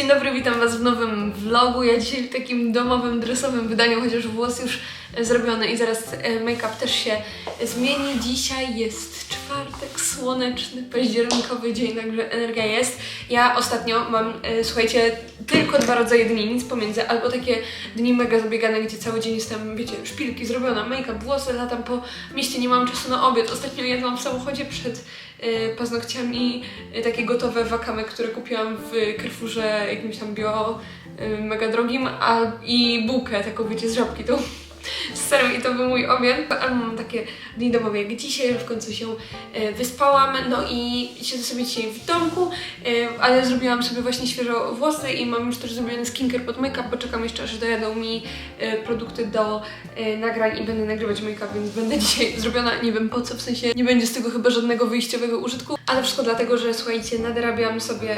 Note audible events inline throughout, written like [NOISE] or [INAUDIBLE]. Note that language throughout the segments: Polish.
Dzień dobry, witam Was w nowym vlogu. Ja dzisiaj w takim domowym, dresowym wydaniu, chociaż włos już e, zrobiony i zaraz e, make-up też się zmieni. Dzisiaj jest czwartek, słoneczny, październikowy dzień, także energia jest. Ja ostatnio mam, e, słuchajcie, tylko dwa rodzaje dni, nic pomiędzy. Albo takie dni mega zabiegane, gdzie cały dzień jestem, wiecie, szpilki zrobiona, make-up, włosy, latam po mieście, nie mam czasu na obiad. Ostatnio jadłam w samochodzie przed e, paznokciami e, takie gotowe wakamy, które kupiłam w Carrefourze jakimś tam bio e, mega drogim, a i bułkę taką wiecie z żabki z serem i to był mój obiad, ale mam takie dni domowe jak dzisiaj, w końcu się e, wyspałam, no i siedzę sobie dzisiaj w domku, e, ale zrobiłam sobie właśnie świeżo włosy i mam już też zrobiony skincare pod make-up, bo czekam jeszcze aż dojadą mi e, produkty do nagrań i będę nagrywać make-up, więc będę dzisiaj [LAUGHS] zrobiona, nie wiem po co, w sensie nie będzie z tego chyba żadnego wyjściowego użytku, ale wszystko dlatego, że słuchajcie, nadrabiam sobie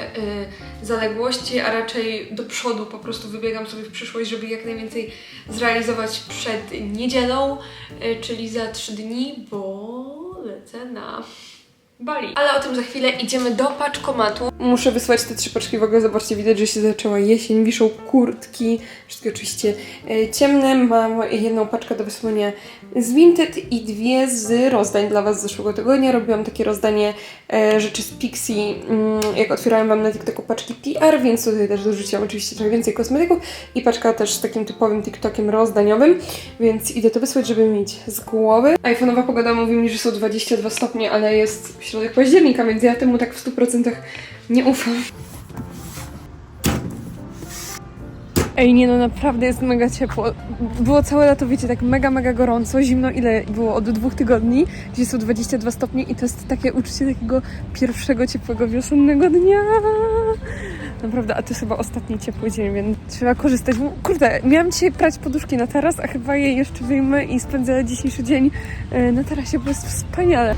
zaległości, a raczej do przodu po prostu wybiegam sobie w przyszłość, żeby jak najwięcej zrealizować przed niedzielą, e, czyli za trzy dni, bo lecę na Bali. Ale o tym za chwilę idziemy do paczkomatu. Muszę wysłać te trzy paczki. W ogóle zobaczcie, widać, że się zaczęła jesień. Wiszą kurtki, wszystkie oczywiście e, ciemne. Mam jedną paczkę do wysłania z Vinted i dwie z rozdań dla Was z zeszłego tygodnia. Robiłam takie rozdanie e, rzeczy z Pixie, mm, jak otwierałam Wam na TikToku paczki PR, więc tutaj też dorzuciłam oczywiście trochę więcej kosmetyków i paczka też z takim typowym TikTokiem rozdaniowym, więc idę to wysłać, żeby mieć z głowy. iPhone'owa pogoda mówi mi, że są 22 stopnie, ale jest środek października, więc ja temu tak w 100% nie ufam. Ej, nie no, naprawdę jest mega ciepło. Było całe lato, wiecie, tak mega, mega gorąco, zimno, ile było od dwóch tygodni, gdzie są 22 stopnie i to jest takie uczucie takiego pierwszego ciepłego wiosennego dnia. Naprawdę, a to jest chyba ostatni ciepły dzień, więc trzeba korzystać. Bo, Kurde, miałam dzisiaj prać poduszki na taras, a chyba je jeszcze wyjmę i spędzę dzisiejszy dzień e, na tarasie, bo jest wspaniale.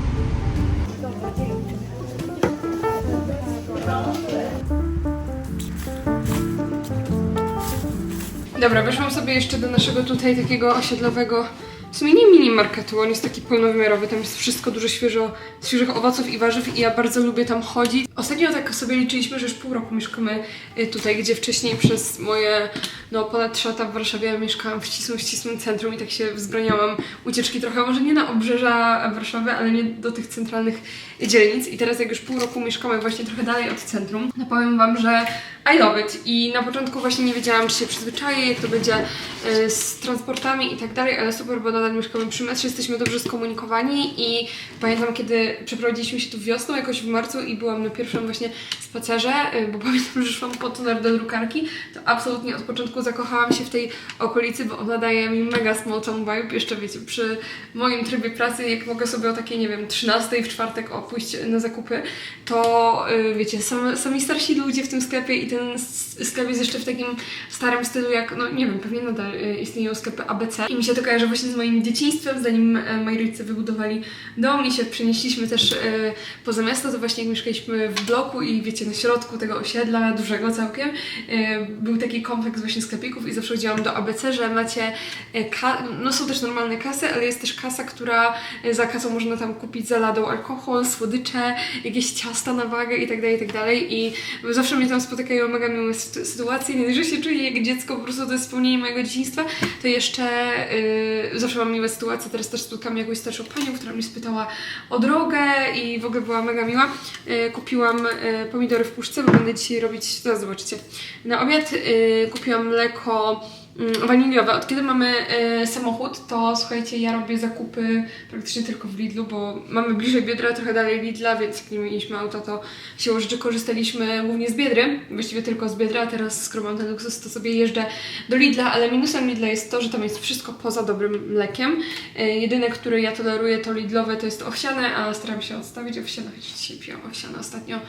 Dobra, weszłam sobie jeszcze do naszego tutaj takiego osiedlowego, w sumie nie mini marketu, on jest taki pełnowymiarowy, tam jest wszystko dużo świeżo, świeżych owoców i warzyw i ja bardzo lubię tam chodzić. Ostatnio tak sobie liczyliśmy, że już pół roku mieszkamy y, tutaj, gdzie wcześniej przez moje no ponad 3 lata w Warszawie mieszkałam w ścisłym, ścisłym centrum i tak się wzbraniałam ucieczki trochę, może nie na obrzeża Warszawy, ale nie do tych centralnych dzielnic i teraz jak już pół roku mieszkamy właśnie trochę dalej od centrum, no powiem Wam, że I love it. I na początku właśnie nie wiedziałam, czy się przyzwyczaję, jak to będzie y, z transportami i tak dalej, ale super, bo nadal mieszkamy przy metrze, jesteśmy dobrze skomunikowani i pamiętam, kiedy przeprowadziliśmy się tu wiosną, jakoś w marcu i byłam na pierwszym właśnie spacerze, y, bo [LAUGHS] pamiętam, że szłam po toner do drukarki, to absolutnie od początku zakochałam się w tej okolicy, bo ona daje mi mega small town vibe, jeszcze wiecie, przy moim trybie pracy, jak mogę sobie o takiej, nie wiem, 13 w czwartek o, pójść na zakupy, to y, wiecie, sam, sami starsi ludzie w tym sklepie i ten sklep jest jeszcze w takim starym stylu, jak, no nie wiem, pewnie nadal y, istnieją sklepy ABC i mi się to kojarzy właśnie z moim dzieciństwem, zanim y, moi rodzice wybudowali dom i się przenieśliśmy też y, poza miasto, to właśnie jak mieszkaliśmy w bloku i wiecie, na środku tego osiedla, dużego całkiem, był taki kompleks właśnie sklepików i zawsze chodziłam do ABC, że macie, no są też normalne kasy, ale jest też kasa, która za kasą można tam kupić za ladą alkohol, słodycze, jakieś ciasta na wagę i tak dalej, i tak zawsze mnie tam spotykają mega miłe sy- sytuacje, nie że się czuję jak dziecko, po prostu to jest wspomnienie mojego dzieciństwa, to jeszcze y, zawsze mam miłe sytuacje, teraz też spotkałam jakąś starszą panią, która mnie spytała o drogę i w ogóle była mega miła. Y, kupiłam y, pomidory w puszce, bo będę dzisiaj robić, zaraz zobaczycie, na obiad y, kupiłam mleko waniliowe. Od kiedy mamy y, samochód, to słuchajcie, ja robię zakupy praktycznie tylko w Lidlu, bo mamy bliżej Biedra, trochę dalej Lidla, więc jak nie mieliśmy auta, to siłą rzeczy korzystaliśmy głównie z Biedry, właściwie tylko z Biedra, teraz skoro mam ten luksus, to sobie jeżdżę do Lidla, ale minusem Lidla jest to, że tam jest wszystko poza dobrym mlekiem. Y, jedyne, które ja toleruję to Lidlowe, to jest owsiane, a staram się odstawić owsiane, chociaż dzisiaj piłam owsiane ostatnio.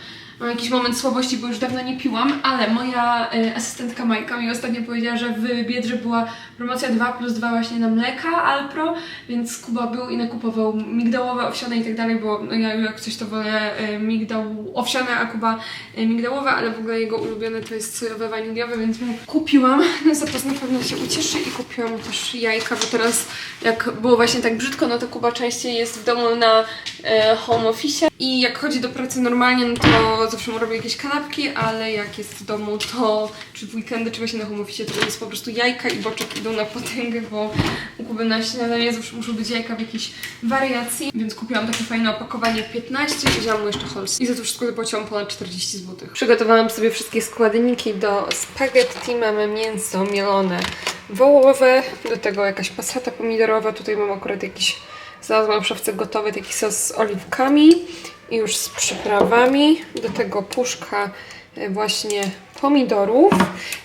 Mam jakiś moment słabości, bo już dawno nie piłam, ale moja y, asystentka Majka mi ostatnio powiedziała, że w Biedrze była promocja 2 plus 2 właśnie na mleka Alpro, więc Kuba był i nakupował migdałowe, owsiane i tak dalej, bo no ja jak coś to wolę y, migdał owsiane, a Kuba y, migdałowe, ale w ogóle jego ulubione to jest sojowe, waniliowe, więc mu kupiłam. No zapas na pewno się ucieszy i kupiłam też jajka, bo teraz jak było właśnie tak brzydko, no to Kuba częściej jest w domu na e, home office i jak chodzi do pracy normalnie, no to zawsze mu robię jakieś kanapki, ale jak jest w domu, to czy w weekendy, czy właśnie na home office, to jest po prostu jajka i boczek idą na potęgę, bo u Kuby na śniadanie zawsze muszą być jajka w jakiejś wariacji, więc kupiłam takie fajne opakowanie 15 i wzięłam mu jeszcze Halls. I za to wszystko zapłaciłam ponad 40 zł. Przygotowałam sobie wszystkie składniki do spaghetti. Mamy mięso mielone wołowe, do tego jakaś pasata pomidorowa, tutaj mam akurat jakiś Znalazłam w szafce gotowy taki sos z oliwkami i już z przyprawami. Do tego puszka e, właśnie pomidorów.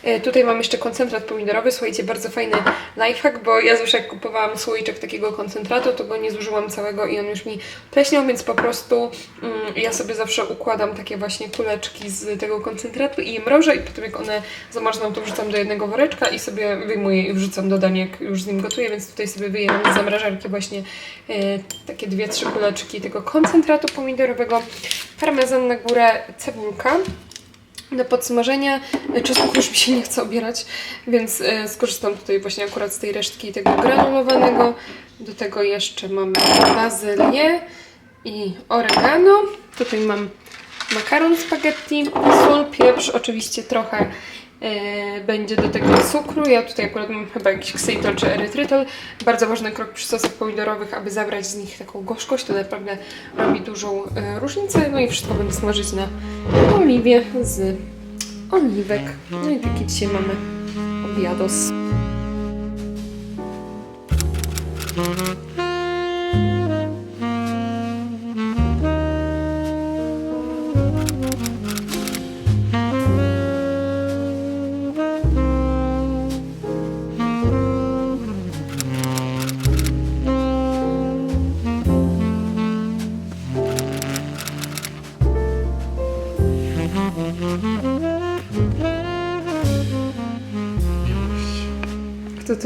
E, Tutaj mam jeszcze koncentrat pomidorowy. Słuchajcie, bardzo fajny lifehack, bo ja zawsze jak kupowałam słoiczek takiego koncentratu, to go nie zużyłam całego i on już mi pleśniał, więc po prostu mm, ja sobie zawsze układam takie właśnie kuleczki z tego koncentratu i je mrożę i potem jak one zamarzną, to wrzucam do jednego woreczka i sobie wyjmuję i wrzucam do dań, jak już z nim gotuję, więc tutaj sobie wyjęłam z zamrażarki właśnie e, takie dwie, trzy kuleczki tego koncentratu pomidorowego, parmezan na górę, cebulka do podsmażenia. Czosnku już mi się nie chce obierać, więc e, skorzystam tutaj właśnie akurat z tej resztki tego granulowanego. Do tego jeszcze mamy bazylię i oregano. Tutaj mam makaron spaghetti, sól, pieprz, oczywiście trochę będzie do tego cukru. Ja tutaj akurat mam chyba jakiś ksylitol czy erytrytol. Bardzo ważny krok przy sosach pomidorowych, aby zabrać z nich taką gorzkość. To naprawdę robi dużą e, różnicę. No i wszystko będę smażyć na oliwie z oliwek. No i taki dzisiaj mamy obiados.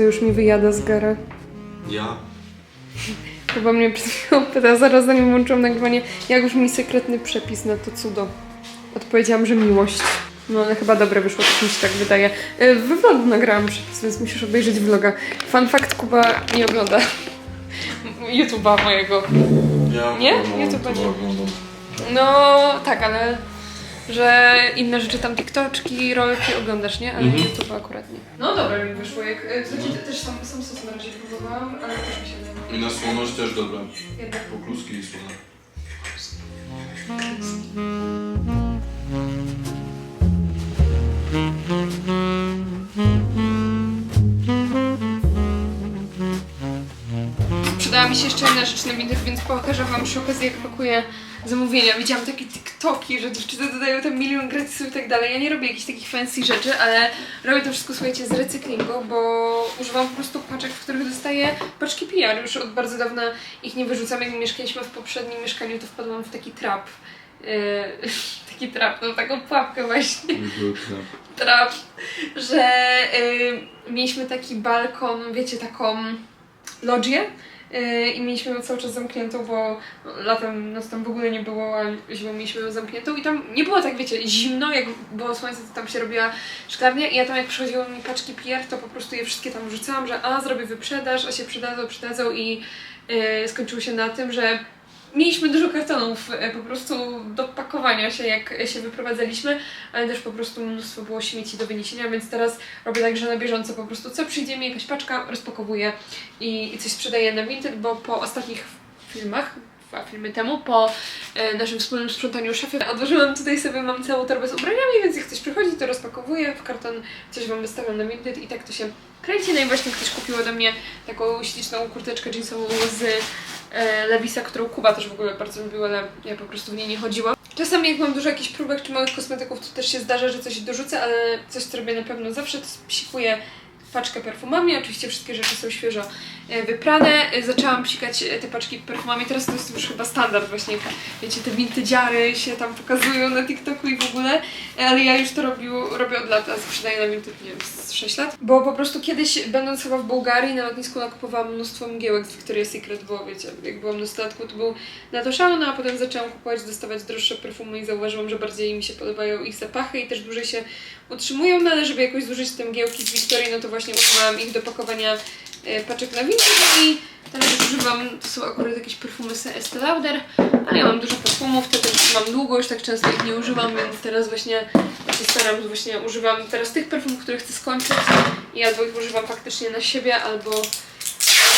Już mi wyjada z gara? Ja? Chyba mnie przed chwilą pyta, zaraz zanim włączyłam nagrywanie, jak już mi sekretny przepis na to cudo. Odpowiedziałam, że miłość. No ale chyba dobre wyszło, tak mi się tak wydaje. E, We vlogu nagrałam przepis, więc musisz obejrzeć vloga. Fun fact, Kuba nie ogląda [LAUGHS] YouTube'a mojego. Ja Nie? oglądam, to będzie- oglądam. No tak, ale że inne rzeczy tam TikToczki, rolki oglądasz, nie? Ale Mhm. YouTube akurat nie. No dobra mi wyszło, jak e, w też sam, sam sos na razie próbowałam, ale też mi się nie I na słoność też dobra. Jednak Pokluski i słone. Przydała mi się jeszcze jedna rzecz na Vinted, więc pokażę Wam przy okazji, jak pakuję zamówienia. Widziałam takie TikToki, że dziewczyny dodają tam milion gratisów i tak dalej. Ja nie robię jakichś takich fancy rzeczy, ale robię to wszystko, słuchajcie, z recyklingu, bo używam po prostu paczek, w których dostaję paczki PR. Już od bardzo dawna ich nie wyrzucam. Jak mieszkaliśmy w poprzednim mieszkaniu, to wpadłam w taki trap. Yy, [LAUGHS] taki trap, no taką pułapkę właśnie trap, że y, mieliśmy taki balkon, wiecie, taką lodzię y, i mieliśmy ją cały czas zamkniętą, bo latem nas tam w ogóle nie było, a zimą mieliśmy ją zamkniętą i tam nie było tak, wiecie, zimno, jak było słońce, to tam się robiła szklarnia i ja tam jak przychodziły mi paczki PR, to po prostu je wszystkie tam wrzucałam, że a, zrobię wyprzedaż, a się przydadzą, przydadzą i y, skończyło się na tym, że Mieliśmy dużo kartonów e, po prostu do pakowania się, jak się wyprowadzaliśmy, ale też po prostu mnóstwo było śmieci do wyniesienia, więc teraz robię tak, że na bieżąco po prostu co przyjdzie mi jakaś paczka, rozpakowuję i, i coś sprzedaję na Vinted, bo po ostatnich filmach, dwa filmy temu, po e, naszym wspólnym sprzątaniu szafy, odłożyłam tutaj sobie, mam całą torbę z ubraniami, więc jak ktoś przychodzi, to rozpakowuję w karton, coś Wam wystawiam na Vinted i tak to się kręci. No i właśnie ktoś kupił ode mnie taką śliczną kurteczkę jeansową z e, Lewisa, którą Kuba też w ogóle bardzo lubił, ale ja po prostu w niej nie chodziłam. Czasami jak mam dużo jakichś próbek czy małych kosmetyków, to też się zdarza, że coś dorzucę, ale coś co robię na pewno zawsze, to psikuję paczkę perfumami. Oczywiście wszystkie rzeczy są świeżo e, wyprane. E, Zaczęłam psikać e, te paczki perfumami, teraz to jest już chyba standard właśnie, wiecie, te vintage'ary się tam pokazują na TikToku i w ogóle, ale ja już to robił, robię od lat, a sprzedaję na Vinted, nie wiem, z 6 lat. Bo po prostu kiedyś, będąc chyba w Bułgarii, na lotnisku nakupowałam mnóstwo mgiełek z Victoria's Secret, bo wiecie, jak byłam nastolatką, to był na to szał, no a potem zaczęłam kupować, dostawać droższe perfumy i zauważyłam, że bardziej mi się podobają ich zapachy i też dłużej się utrzymują, no ale żeby jakoś zużyć te mgiełki z Wiktorii, no to właśnie używałam ich do pakowania e, paczek na Vinted i teraz używam, to są akurat jakieś perfumy z Estee Lauder, ale ja mam dużo perfumów, te też mam długo, już tak często ich nie używam, więc teraz właśnie się staram, właśnie używam teraz tych perfumów, które chcę skończyć i albo ich używam faktycznie na siebie, albo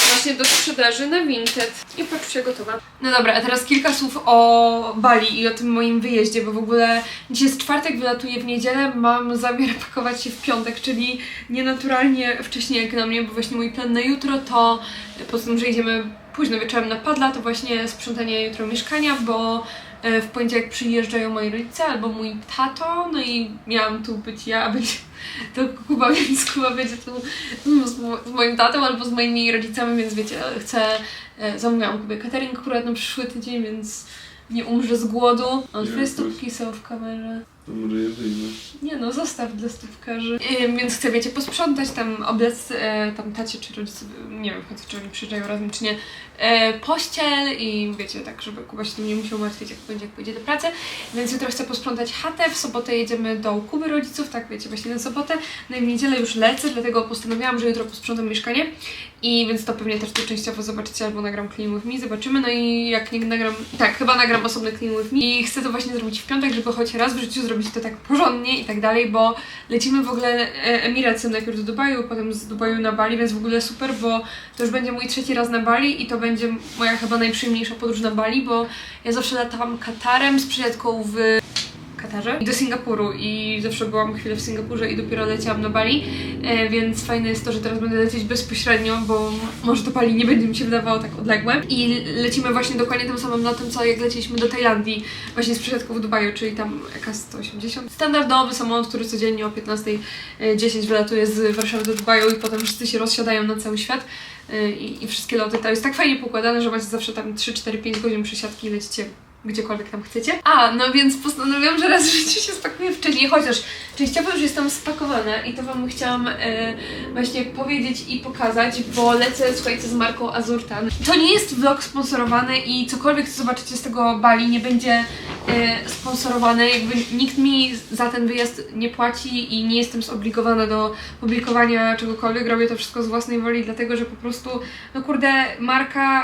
właśnie do sprzedaży na Vinted. I poczucie gotowa. No dobra, a teraz kilka słów o Bali i o tym moim wyjeździe, bo w ogóle dzisiaj jest czwartek, wylatuję w niedzielę, mam zamiar [LAUGHS] pakować się w piątek, czyli nienaturalnie wcześniej jak na mnie, bo właśnie mój plan na jutro to poza tym, że idziemy późno wieczorem na Padla, to właśnie sprzątanie jutro mieszkania, bo w poniedziałek przyjeżdżają moi rodzice albo mój tato, no i miałam tu być ja, a będzie [LAUGHS] to Kuba, [LAUGHS] więc Kuba będzie tu mm, z, mo- z moim tatą albo z moimi rodzicami, więc wiecie, chcę, e, zamówiłam Kubie catering akurat na przyszły tydzień, więc nie umrze z głodu. On Nie, twoje stóp plus. pisał w kamerze. Może je wyjmę. Nie no, zostaw dla stópkarzy. Yy, więc chcę, wiecie, posprzątać tam oblec, e, tam tacie czy rodzice, nie wiem końcu, czy oni przyjeżdżają razem, czy nie, e, pościel i wiecie, tak, żeby Kuba się tym nie musiał martwić, jak będzie, jak pójdzie do pracy. Więc jutro chcę posprzątać chatę, w sobotę jedziemy do Kuby rodziców, tak wiecie, właśnie na sobotę. No i w niedzielę już lecę, dlatego postanowiłam, że jutro posprzątam mieszkanie. I więc to pewnie też tu częściowo zobaczycie, albo nagram Clean With Me, zobaczymy. No i jak nie nagram, tak, chyba nagram osobny Clean With Me. I chcę to właśnie zrobić w piątek, żeby choć raz w życiu zrobić to tak porządnie i tak dalej, bo lecimy w ogóle e, Emiracy najpierw do Dubaju, potem z Dubaju na Bali, więc w ogóle super, bo to już będzie mój trzeci raz na Bali i to będzie moja chyba najprzyjemniejsza podróż na Bali, bo ja zawsze latałam Katarem z przyjaciółką w Katarze i do Singapuru i zawsze byłam chwilę w Singapurze i dopiero leciałam na Bali, e, więc fajne jest to, że teraz będę lecieć bezpośrednio, bo może to Bali nie będzie mi się wydawało tak odległe i lecimy właśnie dokładnie tym samym lotem, co jak leciliśmy do Tajlandii, właśnie z przysiadką w Dubaju, czyli tam K180. Standardowy samolot, który codziennie o 15.10 wylatuje z Warszawy do Dubaju i potem wszyscy się rozsiadają na cały świat e, i, i wszystkie loty. To jest tak fajnie pokładane, że macie zawsze tam 3, 4, 5 godzin przysiadki i lecicie gdziekolwiek tam chcecie. A, no więc postanowiłam, że raz w życiu się spakuję wcześniej, chociaż częściowo już jestem spakowana i to Wam chciałam e, właśnie powiedzieć i pokazać, bo lecę, słuchajcie, z marką Azurtan. To nie jest vlog sponsorowany i cokolwiek co zobaczycie z tego Bali nie będzie sponsorowane, jakby nikt mi za ten wyjazd nie płaci i nie jestem zobligowana do publikowania czegokolwiek, robię to wszystko z własnej woli, dlatego że po prostu, no kurde, marka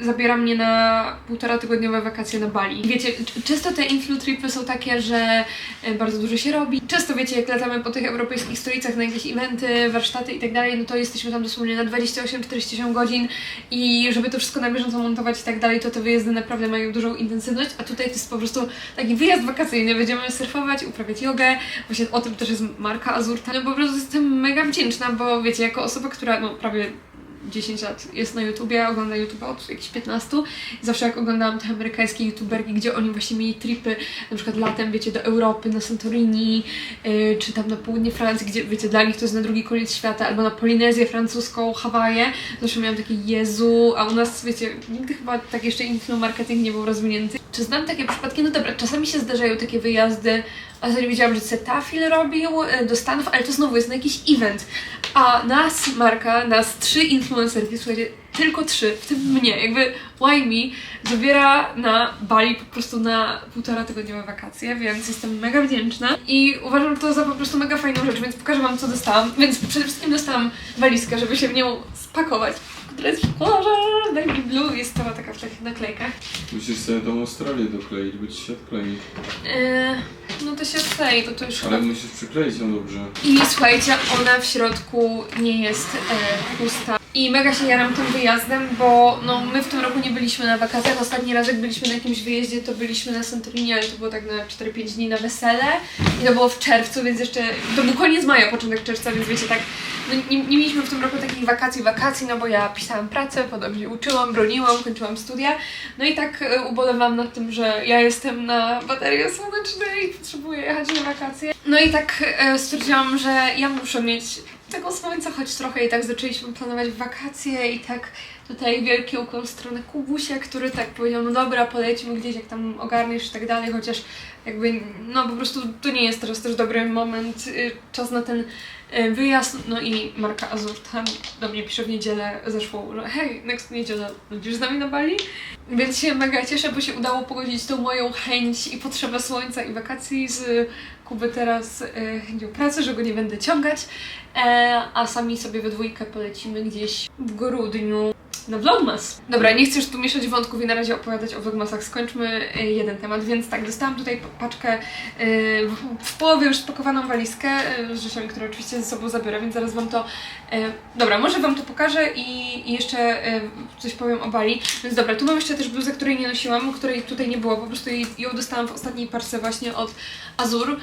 e, zabiera mnie na półtora tygodniowe wakacje na Bali. Wiecie, często te influtripy są takie, że e, bardzo dużo się robi. Często wiecie, jak latamy po tych europejskich stolicach na jakieś eventy, warsztaty i tak dalej, no to jesteśmy tam dosłownie na 28-48 godzin i żeby to wszystko na bieżąco montować i tak dalej, to te wyjazdy naprawdę mają dużą intensywność, a tutaj to jest po prostu taki wyjazd wakacyjny. Będziemy surfować, uprawiać jogę, właśnie o tym też jest marka Azurta. No po prostu jestem mega wdzięczna, bo wiecie, jako osoba, która no prawie 10 lat jest na YouTubie, ogląda YouTube od jakichś 15. I zawsze jak oglądałam te amerykańskie YouTuberki, gdzie oni właśnie mieli tripy, na przykład latem, wiecie, do Europy, na Santorini, yy, czy tam na południe Francji, gdzie, wiecie, dla nich to jest na drugi koniec świata, albo na Polinezję francuską, Hawaje. Zawsze miałam takie Jezu, a u nas, wiecie, nigdy chyba tak jeszcze influ marketing nie był rozwinięty. Czy znam takie przypadki? No dobra, czasami się zdarzają takie wyjazdy, a nie wiedziałam, że Cetafil robił e, do Stanów, ale to znowu jest na jakiś event. A nas, marka, nas trzy influencerki, słuchajcie, tylko trzy, w tym mnie, jakby why me, zabiera na Bali po prostu na półtora tygodniowe wakacje, więc jestem mega wdzięczna i uważam to za po prostu mega fajną rzecz, więc pokażę Wam co dostałam. Więc przede wszystkim dostałam walizkę, żeby się w nią spakować, która jest w kolorze baby blue, jest cała taka w takich naklejkach. Musisz sobie tą Australię dokleić, bo ci się odklei. Yy, no to się odklei, to to już chyba Ale musisz przykleić ją dobrze. I słuchajcie, ona w środku nie jest e, pusta. I mega się jaram tym wyjazdem, bo no, my w tym roku nie byliśmy na wakacjach. Ostatni raz jak byliśmy na jakimś wyjeździe, to byliśmy na Santorini, ale to było tak na 4-5 dni na wesele. I to było w czerwcu, więc jeszcze... To był koniec maja, początek czerwca, więc wiecie, tak... No, nie, nie mieliśmy w tym roku takich wakacji, wakacji, no bo ja pisałam pracę, podobnie uczyłam, broniłam, kończyłam studia. No i tak e, ubolewam nad tym, że ja jestem na baterii słonecznej i potrzebuję jechać na wakacje. No i tak e, stwierdziłam, że ja muszę mieć tego słońca choć trochę i tak zaczęliśmy planować wakacje i tak tutaj wielki ukłon w stronę Kubusia, który tak powiedział, no dobra, polećmy gdzieś, jak tam ogarniesz i tak dalej, chociaż jakby, no po prostu to nie jest teraz też dobry moment, y, czas na ten y, wyjazd, no i Marka Azur tam do mnie pisze w niedzielę zeszłą, że hej, next niedzielę będziesz z nami na Bali? Więc się mega cieszę, bo się udało pogodzić tą moją chęć i potrzebę słońca i wakacji z Kuby teraz y, chęcią pracy, że go nie będę ciągać, e, a sami sobie we dwójkę polecimy gdzieś w grudniu na Vlogmas. Dobra, nie chcę już tu mieszać wątków i na razie opowiadać o Vlogmasach. Skończmy y, jeden temat, więc tak, dostałam tutaj pa- paczkę y, w, połowie już spakowaną walizkę y, z rzeczami, które oczywiście ze sobą zabiorę, więc zaraz Wam to... Dobra, może Wam to pokażę i, jeszcze coś powiem o Bali. Więc dobra, tu mam jeszcze też bluzę, której nie nosiłam, której tutaj nie było, po prostu ją dostałam w ostatniej parce właśnie od Azur.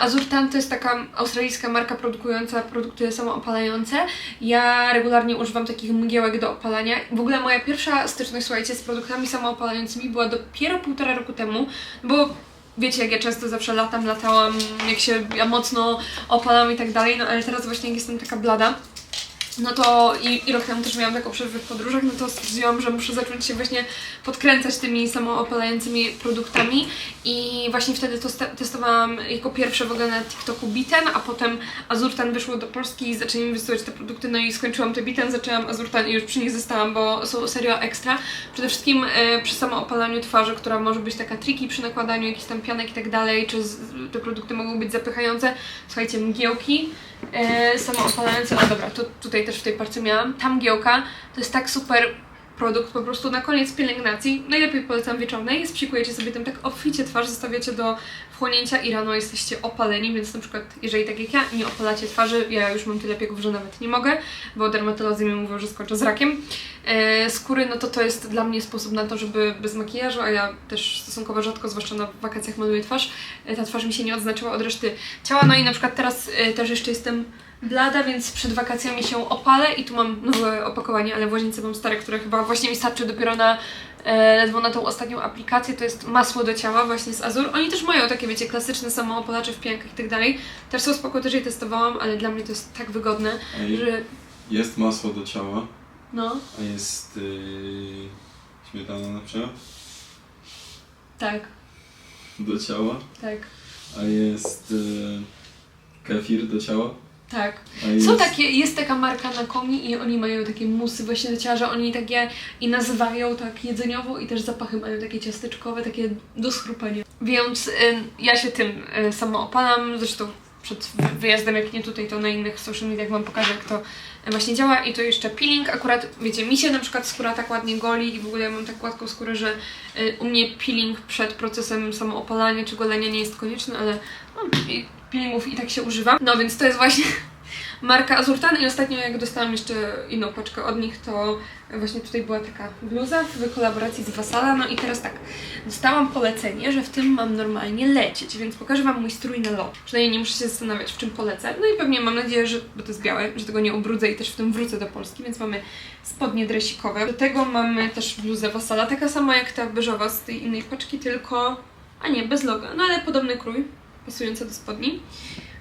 Azur Tan to jest taka australijska marka produkująca produkty samoopalające. Ja regularnie używam takich mgiełek do opalania. W ogóle moja pierwsza styczność, słuchajcie, z produktami samoopalającymi była dopiero półtora roku temu, bo wiecie, jak ja często zawsze latam, latałam, jak się ja mocno opalam i tak dalej, no ale teraz właśnie jak jestem taka blada, no to i, i rok temu też miałam taką przerwę w podróżach, no to stwierdziłam, że muszę zacząć się właśnie podkręcać tymi samoopalającymi produktami i właśnie wtedy to testowałam jako pierwsze w ogóle na TikToku Biten, a potem Azurtan wyszło do Polski i zaczęli mi wysyłać te produkty, no i skończyłam te Biten, zaczęłam Azurtan i już przy nich zostałam, bo są serio ekstra. Przede wszystkim e, przy samoopalaniu twarzy, która może być taka tricky przy nakładaniu jakichś tam pianek i tak dalej, czy z, te produkty mogą być zapychające. Słuchajcie, mgiełki e, samoopalające, a dobra, to tutaj też w tej parce miałam. Ta mgiełka to jest tak super produkt po prostu na koniec pielęgnacji. Najlepiej polecam wieczornej. Spsikujecie sobie tym tak obficie twarz, zostawiacie do wchłonięcia i rano jesteście opaleni, więc na przykład jeżeli tak jak ja nie opalacie twarzy, ja już mam tyle piegów, że nawet nie mogę, bo dermatolodzy mi mówią, że skończę z rakiem e, skóry, no to to jest dla mnie sposób na to, żeby bez makijażu, a ja też stosunkowo rzadko, zwłaszcza na wakacjach maluję twarz, e, ta twarz mi się nie odznaczyła od reszty ciała, no i na przykład teraz e, też jeszcze jestem blada, więc przed wakacjami się opalę i tu mam nowe opakowanie, ale w łazience mam stare, które chyba właśnie mi starczy dopiero na e, ledwo na tą ostatnią aplikację, to jest masło do ciała właśnie z Azur. Oni też mają takie, wiecie, klasyczne samoopalacze w piankach i tak dalej. Też są spoko, też je testowałam, ale dla mnie to jest tak wygodne, Ej, że jest masło do ciała, no, a jest yy, śmietana na przykład? Tak, do ciała, tak, a jest yy, kefir do ciała, tak. jest... Są takie, jest taka marka na komi i oni mają takie musy właśnie do ciała, że oni takie i nazywają tak jedzeniowo i też zapachy mają takie ciasteczkowe, takie do schrupania. Więc y, ja się tym y, samo opalam, zresztą przed wy- wyjazdem, jak nie tutaj, to na innych social mediach Wam pokażę, jak to y, właśnie działa. I to jeszcze peeling, akurat wiecie, mi się na przykład skóra tak ładnie goli i w ogóle ja mam tak gładką skórę, że y, u mnie peeling przed procesem samoopalania czy golenia nie jest konieczny, ale no, peelingów i tak się używa. No więc to jest właśnie [LAUGHS] marka Azurtan i ostatnio jak dostałam jeszcze inną paczkę od nich, to właśnie tutaj była taka bluza w kolaboracji z Vasala, no i teraz tak, dostałam polecenie, że w tym mam normalnie lecieć, więc pokażę Wam mój strój na lot. Przynajmniej nie muszę się zastanawiać, w czym polecę. No i pewnie mam nadzieję, że, bo to jest białe, że tego nie ubrudzę i też w tym wrócę do Polski, więc mamy spodnie dresikowe. Do tego mamy też bluzę Vasala, taka sama jak ta beżowa z tej innej paczki, tylko, a nie, bez loga, no ale podobny krój, pasujący do spodni.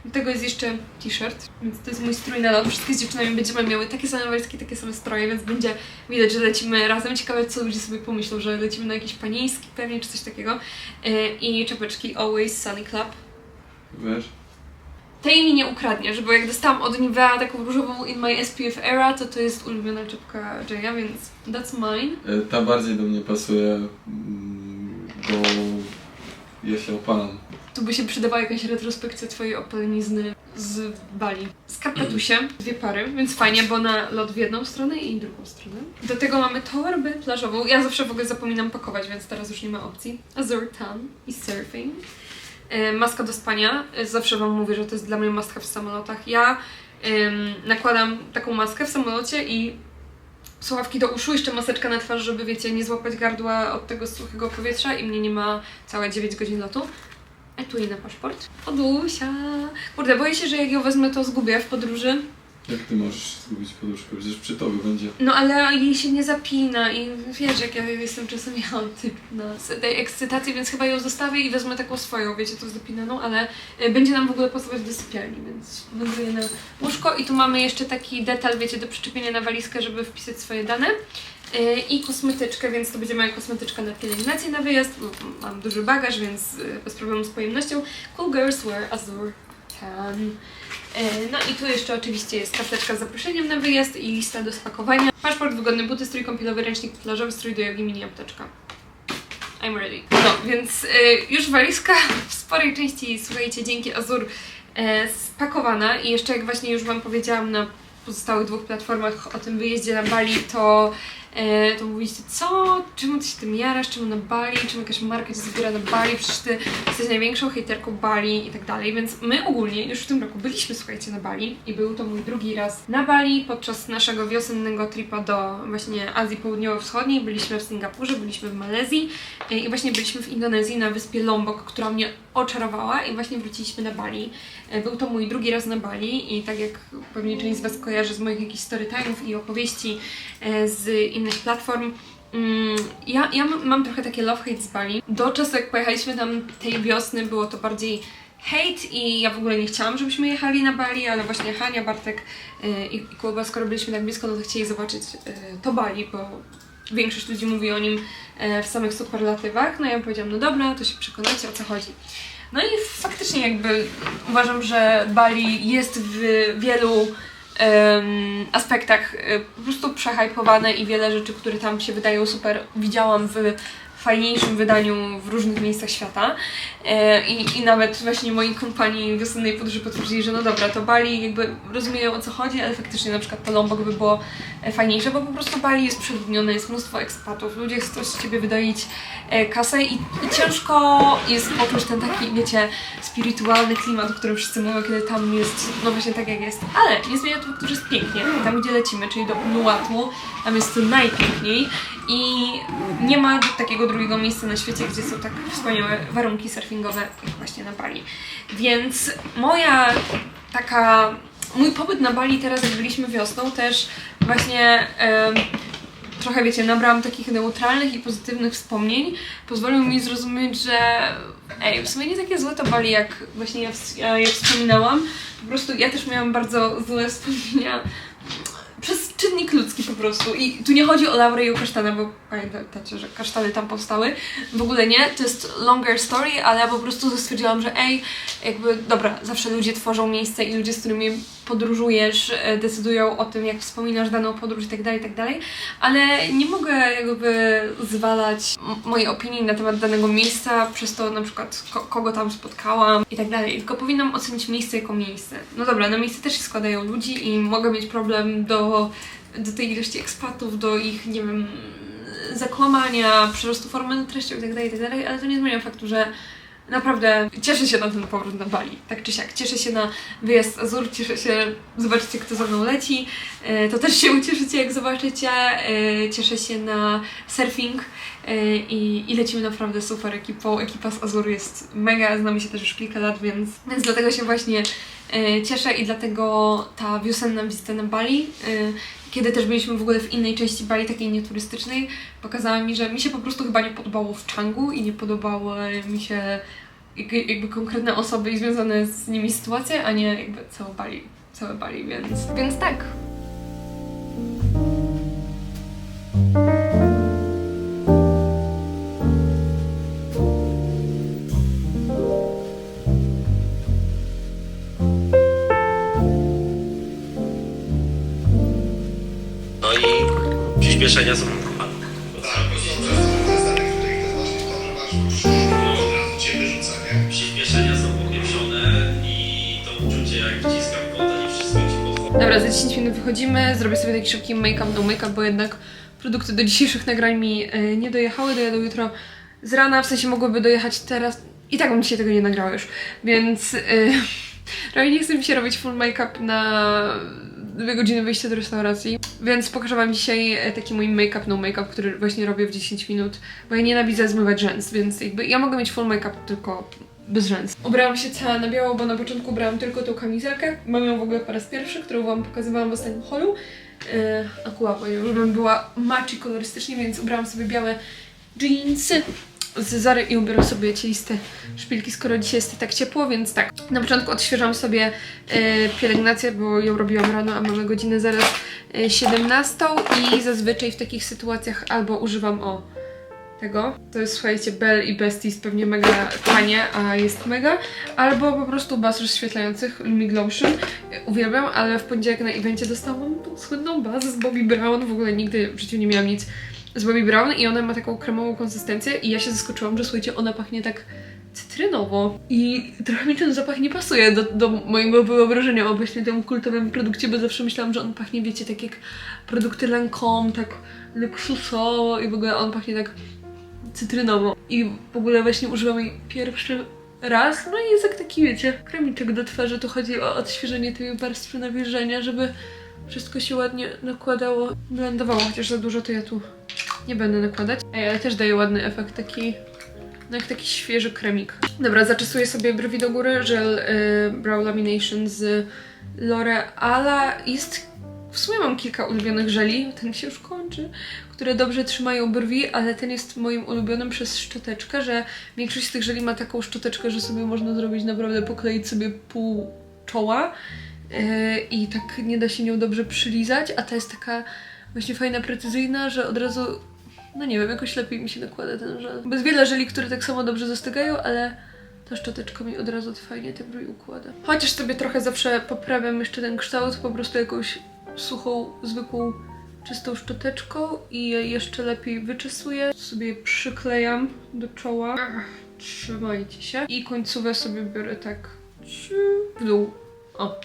Do tego jest jeszcze t-shirt, więc to jest mój strój na lot. Wszystkie z dziewczynami będziemy miały takie same walizki, takie same stroje, więc będzie widać, że lecimy razem. Ciekawe, co ludzie sobie pomyślą, że lecimy na jakiś panieński pewnie, czy coś takiego. Yy, I czapeczki Always Sunny Club. Wiesz? Tej mi nie ukradniesz, bo jak dostałam od Nivea taką różową In My SPF Era, to to jest ulubiona czapka Jaya, więc that's mine. E, Ta bardziej do mnie pasuje, mm, bo ja się opalam. Tu by się przydawała jakaś retrospekcja twojej opalenizny z Bali. Skarpetusie, dwie pary, więc fajnie, bo na lot w jedną stronę i drugą stronę. Do tego mamy torbę plażową. Ja zawsze w ogóle zapominam pakować, więc teraz już nie ma opcji. Azure Tan i surfing. E, Maska do spania. E, Zawsze Wam mówię, że to jest dla mnie have w samolotach. Ja nakładam taką maskę w samolocie i słuchawki do uszu, jeszcze maseczka na twarz, żeby wiecie, nie złapać gardła od tego suchego powietrza i mnie nie ma całe 9 godzin lotu. Etui na paszport. Odusia! Kurde, boję się, że jak ją wezmę, to zgubię w podróży. Jak ty możesz zgubić poduszkę? Przecież przy tobie będzie. No ale jej się nie zapina i wiesz, jak ja jestem czasem chaotyk na tej ekscytacji, więc chyba ją zostawię i wezmę taką swoją, wiecie, tą zapinaną, ale y, będzie nam w ogóle pasować do sypialni, więc wędruję na łóżko i tu mamy jeszcze taki detal, wiecie, do przyczepienia na walizkę, żeby wpisać swoje dane. Y, I kosmetyczkę, więc to będzie moja kosmetyczka na pielęgnację na wyjazd. Mam duży bagaż, więc y, bez problemu z pojemnością. Cool girls wear azure tan. E, No i tu jeszcze oczywiście jest karteczka z zaproszeniem na wyjazd i lista do spakowania. Paszport, wygodne buty, strój kąpielowy, ręcznik plażowy, strój do jogi, mini apteczka. I'm ready. No, więc e, już walizka w sporej części, słuchajcie, dzięki Azur e, spakowana i jeszcze jak właśnie już Wam powiedziałam na pozostałych dwóch platformach o tym wyjeździe na Bali, to to mówiliście, co? Czemu ty się tym jarasz? Czemu na Bali? Czemu jakaś marka cię zbiera na Bali? Przecież ty jesteś największą hejterką Bali i tak dalej, więc my ogólnie już w tym roku byliśmy, słuchajcie, na Bali i był to mój drugi raz na Bali podczas naszego wiosennego tripa do właśnie Azji Południowo-Wschodniej. Byliśmy w Singapurze, byliśmy w Malezji e, i właśnie byliśmy w Indonezji na wyspie Lombok, która mnie oczarowała i właśnie wróciliśmy na Bali. E, Był to mój drugi raz na Bali i tak jak pewnie część z Was kojarzy z moich jakichś story time'ów i opowieści e, z innych platform, Mm, ja, ja mam- trochę takie love-hate z Bali. Do czasu jak pojechaliśmy tam tej wiosny było to bardziej hate i ja w ogóle nie chciałam, żebyśmy jechali na Bali, ale właśnie Hania, Bartek yy, i Kuba, skoro byliśmy tak blisko, no to chcieli zobaczyć to Bali, bo większość ludzi mówi o nim yy, w samych superlatywach. No ja powiedziałam, no dobra, to się przekonacie o co chodzi. No i faktycznie jakby uważam, że Bali jest w wielu em, aspektach y, po prostu przehypowane i wiele rzeczy, które tam się wydają super, widziałam w fajniejszym wydaniu w różnych miejscach świata E, I, i nawet właśnie moi kompanii wiosennej podróży potwierdzili, że no dobra, to Bali jakby rozumieją o co chodzi, ale faktycznie na przykład to Lombok by było e, fajniejsze, bo po prostu Bali jest przeludnione, jest mnóstwo ekspatów, ludzie chcą z ciebie wydoić e, kasę i, i ciężko jest poczuć ten taki, wiecie, spirytualny klimat, o którym wszyscy mówią, kiedy tam jest, no właśnie tak jak jest. Ale to faktu, że jest pięknie. Tam, gdzie lecimy, czyli do Uluwatu, tam jest najpiękniej i nie ma takiego drugiego miejsca na świecie, gdzie są tak wspaniałe warunki surfingowe jak właśnie na Bali. Więc moja taka... Mój pobyt na Bali teraz, jak byliśmy wiosną, też właśnie... trochę wiecie, nabrałam takich neutralnych i pozytywnych wspomnień, pozwolił mi zrozumieć, że ej, w sumie nie takie złe to Bali, jak właśnie ja, ja wspominałam. Po prostu ja też miałam bardzo złe wspomnienia przez czynnik ludzki po prostu. I tu nie chodzi o laurę i o kasztana, bo pamiętacie, że kasztany tam powstały. W ogóle nie, to jest longer story, ale ja po prostu stwierdziłam, że ej, jakby dobra, zawsze ludzie tworzą miejsce i ludzie, z którymi podróżujesz, e, decydują o tym, jak wspominasz daną podróż i tak dalej, i tak ale nie mogę jakby zwalać mojej opinii na temat danego miejsca przez to na przykład ko- kogo tam spotkałam i tak tylko powinnam ocenić miejsce jako miejsce. No dobra, na miejsce też się składają ludzi i mogę mieć problem do, do tej ilości ekspatów, do ich, nie wiem, zakłamania, przyrostu formy nad treścią i tak dalej, i tak dalej, ale to nie zmienia faktu, że Naprawdę cieszę się na ten powrót na Bali, tak czy siak. Cieszę się na wyjazd z Azur, cieszę się, zobaczycie kto za mną leci. E, To też się ucieszycie jak zobaczycie. E, Cieszę się na surfing e, i, i lecimy naprawdę super ekipą. Ekipa z Azur jest mega, znamy się też już kilka lat, więc, więc dlatego się właśnie cieszę i dlatego ta wiosenna wizyta na Bali, kiedy też byliśmy w ogóle w innej części Bali, takiej nieturystycznej, pokazała mi, że mi się po prostu chyba nie podobało w Changu i nie podobały mi się jak- jakby konkretne osoby i związane z nimi sytuacje, a nie jakby całe Bali, całe Bali, więc, więc tak. Przyspieszenia są. Dobra, za 10 minut wychodzimy, zrobię sobie taki szybki make-up, no make-up, bo jednak produkty do dzisiejszych nagrań mi e, nie dojechały, dojadą jutro z rana, w sensie mogłyby dojechać teraz. I tak bym dzisiaj tego nie nagrała już, więc [LAUGHS] yy, nie chcę mi się robić full make-up na dwie godziny wyjścia do restauracji, więc pokażę wam dzisiaj e, taki mój make-up, no make-up, który właśnie robię w 10 minut, bo ja nienawidzę zmywać rzęs, więc jakby ja mogę mieć full make-up tylko bez rzęs. Ubrałam się cała na biało, bo na początku ubrałam tylko tą kamizelkę. Mam ją w ogóle po raz pierwszy, którą wam pokazywałam w ostatnim holu. Yy, akurat, bo już bym była matchy kolorystycznie, więc ubrałam sobie białe jeansy z Zary i ubiorę sobie cieliste szpilki, skoro dzisiaj jest tak ciepło, więc tak. Na początku odświeżam sobie e, pielęgnację, bo ją robiłam rano, a mamy godzinę zaraz e, 17 i zazwyczaj w takich sytuacjach albo używam o tego. To jest, słuchajcie, Bell i Besties pewnie mega tanie, a jest mega. Albo po prostu baz rozświetlających Lumig Lotion. E, Uwielbiam, ale w poniedziałek na evencie dostałam tą słynną bazę z Bobbi Brown. W ogóle nigdy w życiu nie miałam nic z Bobbi Brown i ona ma taką kremową konsystencję i ja się zaskoczyłam, że słuchajcie, ona pachnie tak cytrynowo i trochę mi ten zapach nie pasuje do, do mojego wyobrażenia o właśnie tym kultowym produkcie, bo zawsze myślałam, że on pachnie, wiecie, tak jak produkty Lancome, tak luksusowo i w ogóle on pachnie tak cytrynowo. I w ogóle właśnie używam jej pierwszy raz, no i jest jak taki, wiecie, kremiczek do twarzy, to chodzi o odświeżenie tej warstwy nawilżenia, żeby wszystko się ładnie nakładało, blendowało, chociaż za dużo to ja tu nie będę nakładać. Ej, ale też daje ładny efekt, taki, no jak taki świeży kremik. Dobra, zaczesuję sobie brwi do góry, żel y, Brow Lamination z L'Oreala. Jest, w sumie mam kilka ulubionych żeli, ten się już kończy, które dobrze trzymają brwi, ale ten jest moim ulubionym przez szczoteczkę, że większość z tych żeli ma taką szczoteczkę, że sobie można zrobić naprawdę, pokleić sobie pół czoła yy, i tak nie da się nią dobrze przylizać, a ta jest taka właśnie fajna, precyzyjna, że od razu, no nie wiem, jakoś lepiej mi się nakłada ten żel. Bez wiele żeli, które tak samo dobrze zastygają, ale ta szczoteczka mi od razu fajnie te brwi układa. Chociaż sobie trochę zawsze poprawiam jeszcze ten kształt, po prostu jakąś suchą, zwykłą, czystą szczoteczką i je jeszcze lepiej wyczesuję. Sobie przyklejam do czoła. Trzymajcie się. I końcówę sobie biorę tak w dół. O,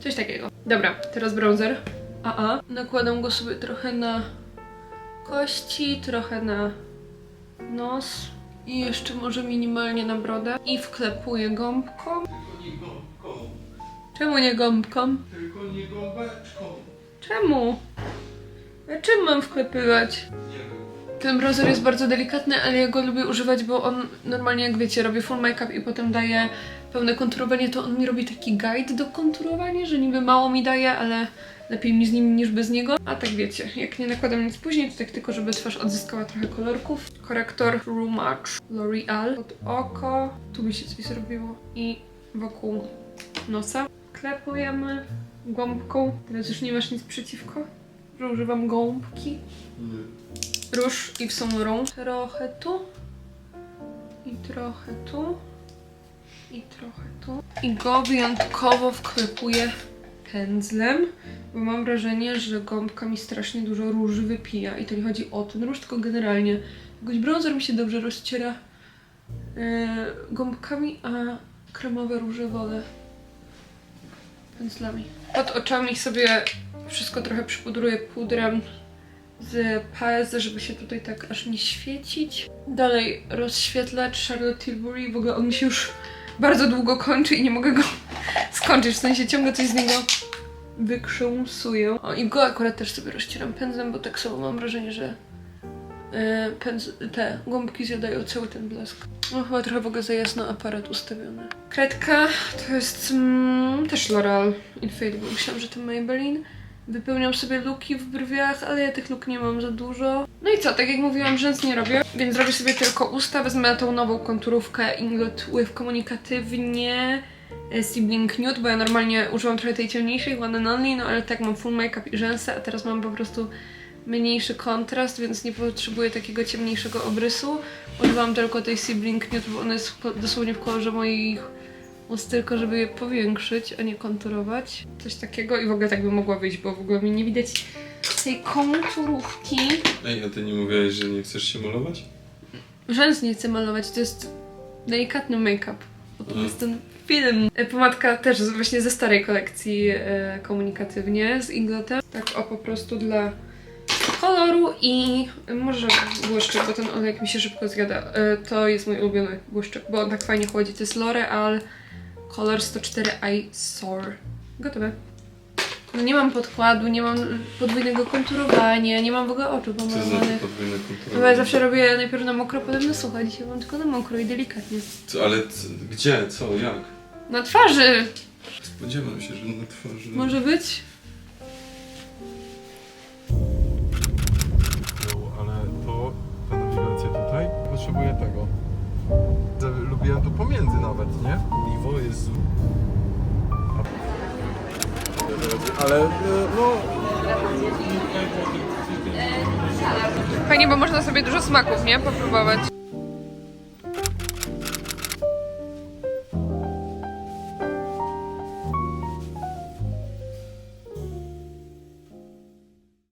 coś takiego. Dobra, teraz bronzer. AA. Nakładam go sobie trochę na kości, trochę na nos i jeszcze może minimalnie na brodę. I wklepuję gąbką. Tylko nie gąbką, Czemu nie gąbką? tylko nie gąbeczką. Czemu? A czym mam wklepywać? Nie wiem. Ten bronzer jest bardzo delikatny, ale ja go lubię używać, bo on normalnie, jak wiecie, robi full make-up i potem daje pełne konturowanie, to on mi robi taki guide do konturowania, że niby mało mi daje, ale lepiej mi z nim niż bez niego. A tak wiecie, jak nie nakładam nic później, to tak tylko, żeby twarz odzyskała trochę kolorków. Korektor True L'Oreal pod oko. Tu mi się coś zrobiło. I wokół nosa. Klepujemy gąbką. Teraz już nie masz nic przeciwko, że używam gąbki. Róż i w Saint Trochę tu. I trochę tu. I trochę tu. I go wyjątkowo wklepuję pędzlem, bo mam wrażenie, że gąbka mi strasznie dużo róży wypija. I to nie chodzi o ten róż, tylko generalnie. Jakoś bronzer mi się dobrze rozciera e, gąbkami, a kremowe róże wolę pędzlami. Pod oczami sobie wszystko trochę przypudruję pudrem z PS, żeby się tutaj tak aż nie świecić. Dalej rozświetlacz Charlotte Tilbury, w ogóle on mi się już bardzo długo kończy i nie mogę go [LAUGHS] skończyć, w sensie ciągle coś z niego wykrząsuję. O i go akurat też sobie rozcieram pędzlem, bo tak samo mam wrażenie, że e, pędz, te gąbki zjadają cały ten blask. No chyba trochę w ogóle za jasno aparat ustawiony. Kredka to jest mm, też L'Oreal Infallible, myślałam, że to Maybelline. Wypełniam sobie luki w brwiach, ale ja tych luk nie mam za dużo. No i co, tak jak mówiłam, rzęs nie robię, więc robię sobie tylko usta. Wezmę tą nową konturówkę Inglot With komunikatywnie e, Sibling Nude, bo ja normalnie używam trochę tej ciemniejszej, One and Only, no ale tak mam full make-up i rzęsy, a teraz mam po prostu mniejszy kontrast, więc nie potrzebuję takiego ciemniejszego obrysu. Używam tylko tej Sibling Nude, bo ona jest dosłownie w kolorze moich ust, tylko żeby je powiększyć, a nie konturować. Coś takiego i w ogóle tak by mogła wyjść, bo w ogóle mi nie widać tej konturówki. Ej, a ty nie mówiłeś, że nie chcesz się malować? Rzęs nie chcę malować, to jest delikatny make-up. Bo to jest ten film. E, Pomadka też właśnie ze starej kolekcji e, komunikatywnie z Inglotem. Tak o po prostu dla koloru i może błyszczyk, bo ten olejek mi się szybko zjada. E, to jest mój ulubiony błyszczyk, bo on tak fajnie chłodzi. To jest L'Oreal Color 104 Eye Sore. Gotowe. No nie mam podkładu, nie mam podwójnego konturowania, nie mam w ogóle oczu pomalowanych. podwójne No bo ja zawsze robię najpierw na mokro, potem na sucho. Dzisiaj mam tylko na mokro i delikatnie. Co, ale c- gdzie? Co? Jak? Na twarzy! Spodziewam się, że na twarzy... Może być? Nawet, nie? Iwo jest... Ale e, no... Fajnie, bo można sobie dużo smaków, nie? Popróbować.